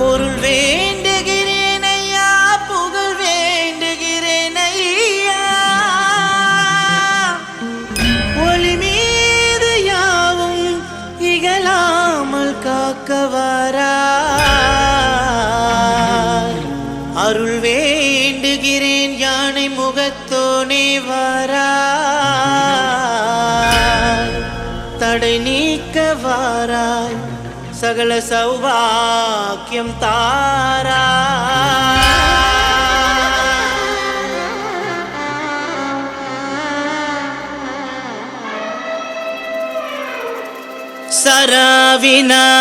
பொருள் வேண்டுகிறேன் ஐயா புகழ் வேண்டுகிறேன் ஐயா. ஒளி மீது யாவும் இகழாமல் காக்க வாரா அருள் வேண்டுகிறேன் யானை முகத்தோனே வாரா தடை நீக்க வாராய். സകല സൗഭാഗ്യം താരാ.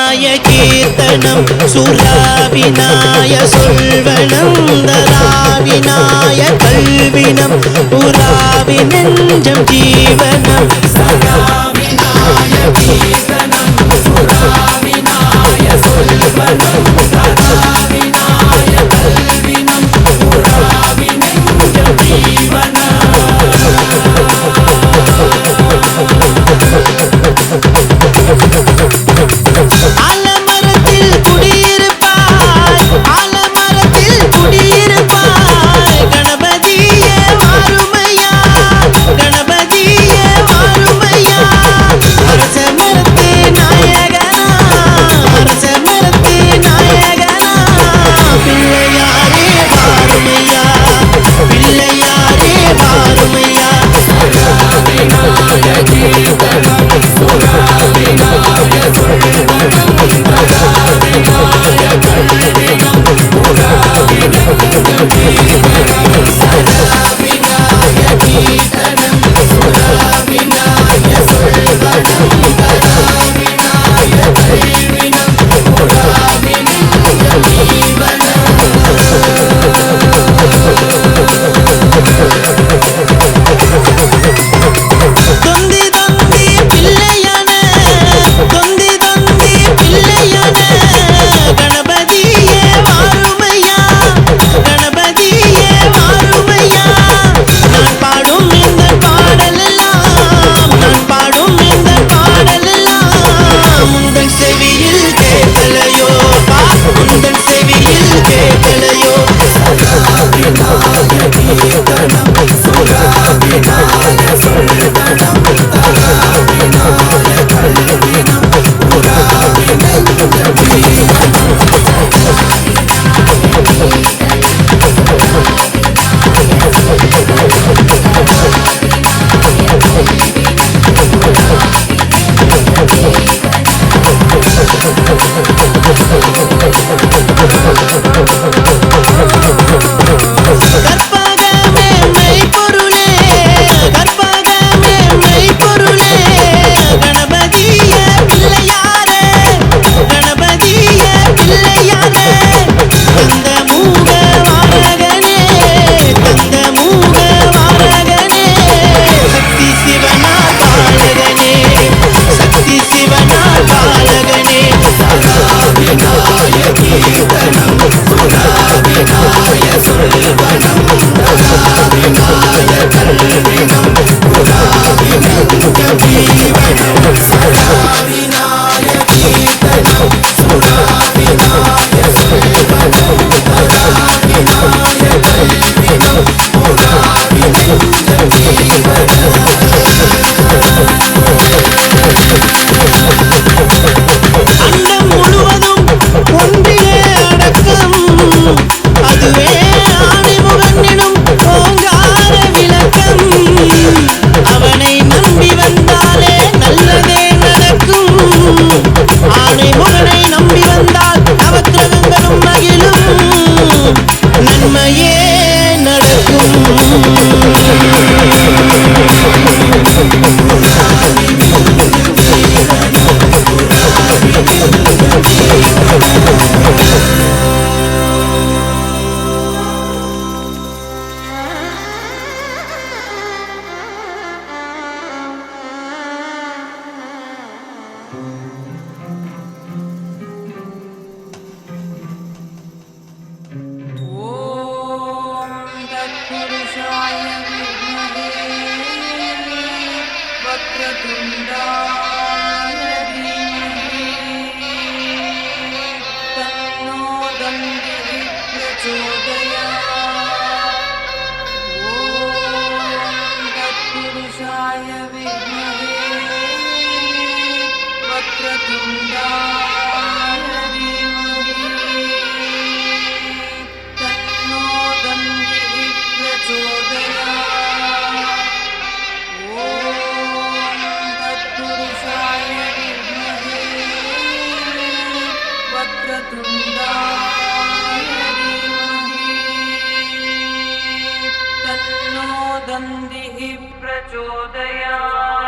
சராவிநாயகீர்த்தனம் சுராவிநாய சொல்வனம் தராவிநாய கல்வினம் புராவி நெஞ்சம் ஜீவனம் சராவிநாய கீர்த்தனம் Yeah. ഹൃദയാ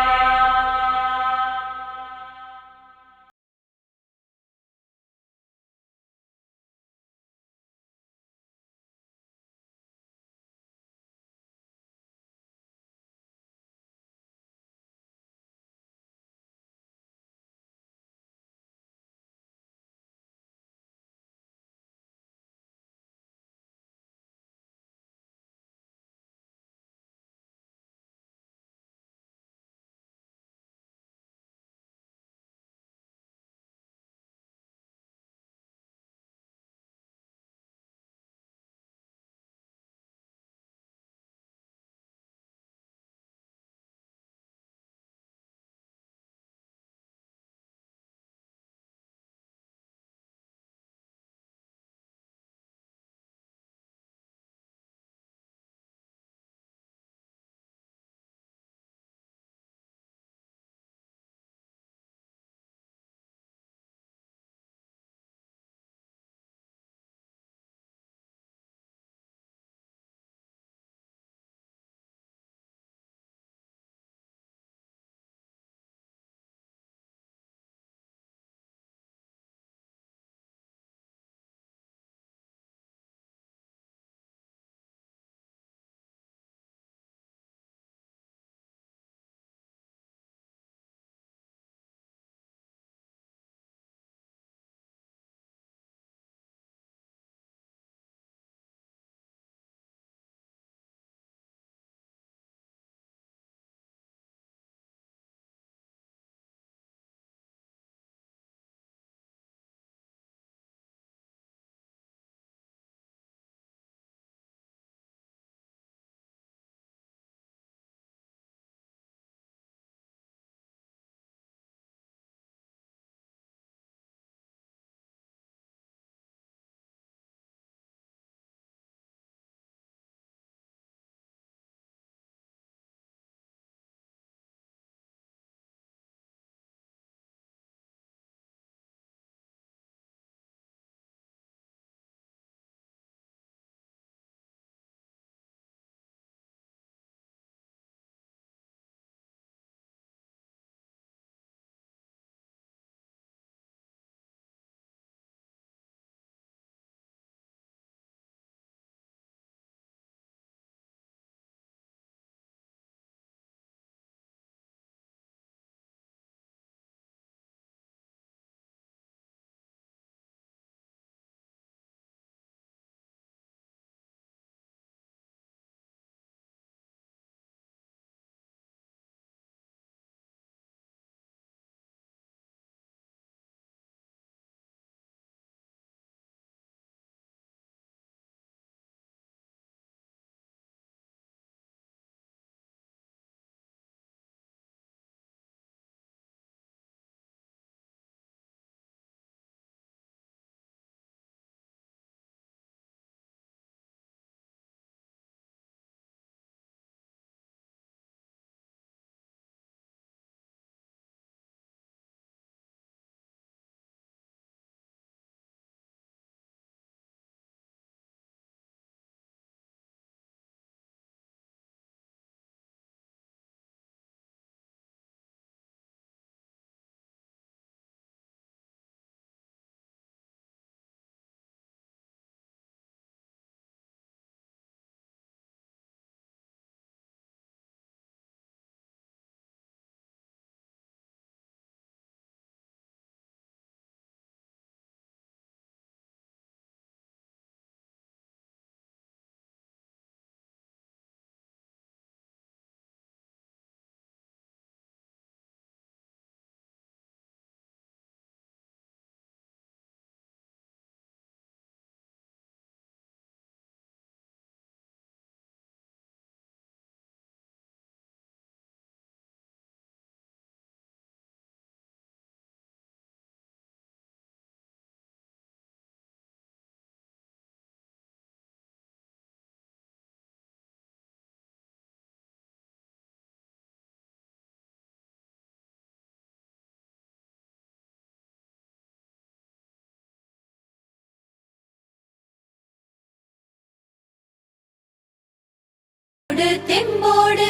தெம்போடு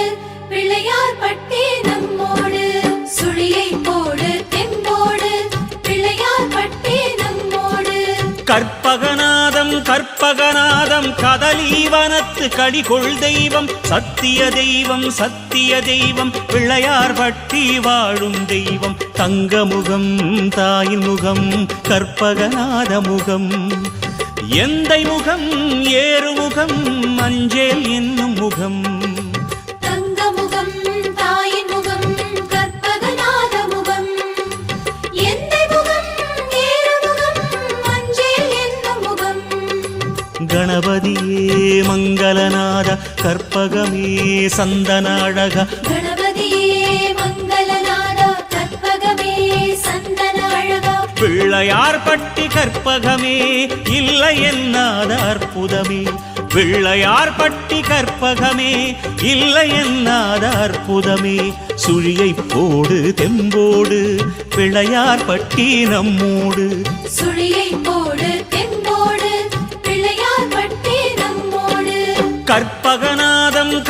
பிள்ளையார் பட்டி நம்மோடு சுழியை போடு தெம்போடு பிள்ளையார் பட்டி நம்மோடு கற்பகநாதம் கற்பகநாதம் கதலீவனத்து கடிகொள் தெய்வம் சத்திய தெய்வம் சத்திய தெய்வம் பிள்ளையார் பட்டி வாழும் தெய்வம் தங்க முகம் தாயின் முகம் கற்பகநாத முகம் எந்தை முகம் ஏறுமுகம் மஞ்சேல் என்னும் முகம். தங்க முகம் தாயின் முகம் கற்பகநாத முகம். எந்த முகம் ஏறு முகம் மஞ்சள் என்னும் முகம். கணபதியே மங்களநாத கற்பகமே சந்தன அழகா. கணபதியே பிள்ளையார் பட்டி கற்பகமே இல்லை என்னாத அற்புதமே பிள்ளையார் பட்டி கற்பகமே இல்லை என்னாத அற்புதமே சுழியை போடு தெம்போடு பிள்ளையார் பட்டி நம்மோடு. சுழியை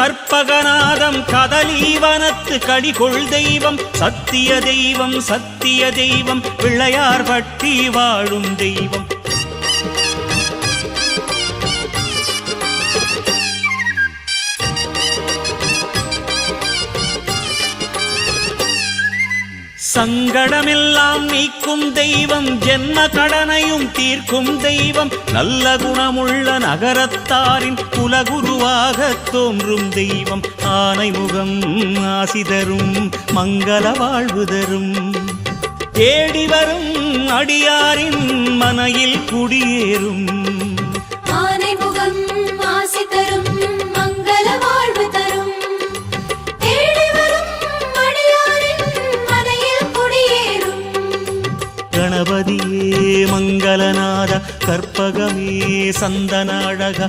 கற்பகநாதம் கதலீவனத்து கடிகொள் தெய்வம் சத்திய தெய்வம் சத்திய தெய்வம் பிள்ளையார் பட்டி வாழும் தெய்வம். சங்கடமெல்லாம் நீக்கும் தெய்வம் ஜென்ம கடனையும் தீர்க்கும் தெய்வம். நல்ல குணமுள்ள நகரத்தாரின் குலகுருவாக தோன்றும் தெய்வம். ஆனை முகம் ஆசி தரும் மங்கள வாழ்வு தரும். தேடி வரும் அடியாரின் மனையில் குடியேறும். கற்பகமே சந்தன அழகா